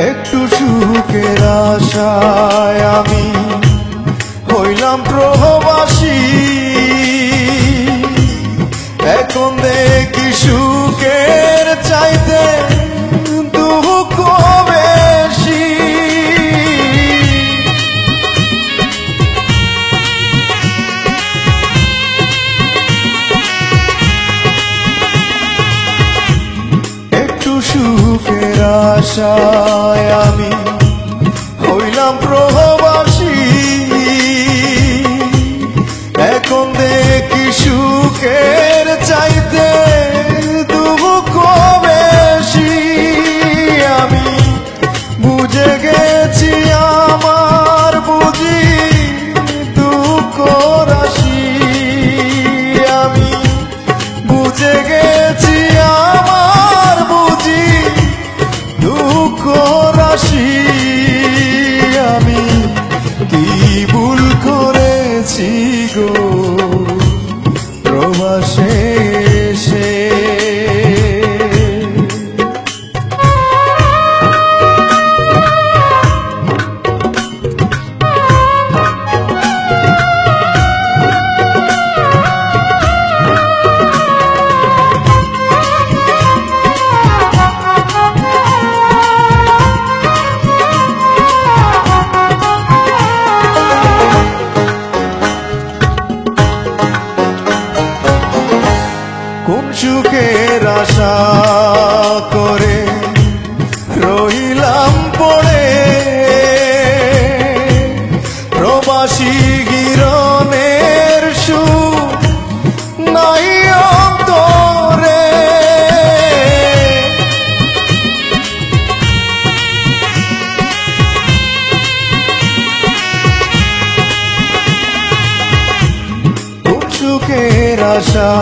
একটু সুখের আশায় আমি হইলাম প্রভবাসী এখন দেখি আশায় আমি হইলাম প্রহবাসী। এখন দেখি সুখের কি ভুল করেছি গো? প্রবাসে সুখের আশা করে রইলাম পড়ে। প্রবাসী গিরনের সুখ নাই অন্তরে। সুখের আশা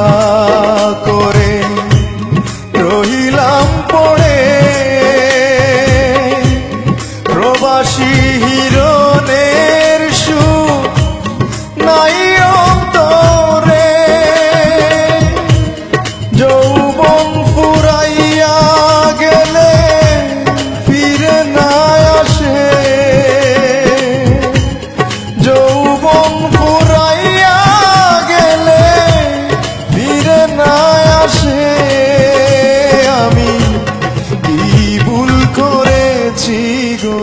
কি ভুল করেছি গো।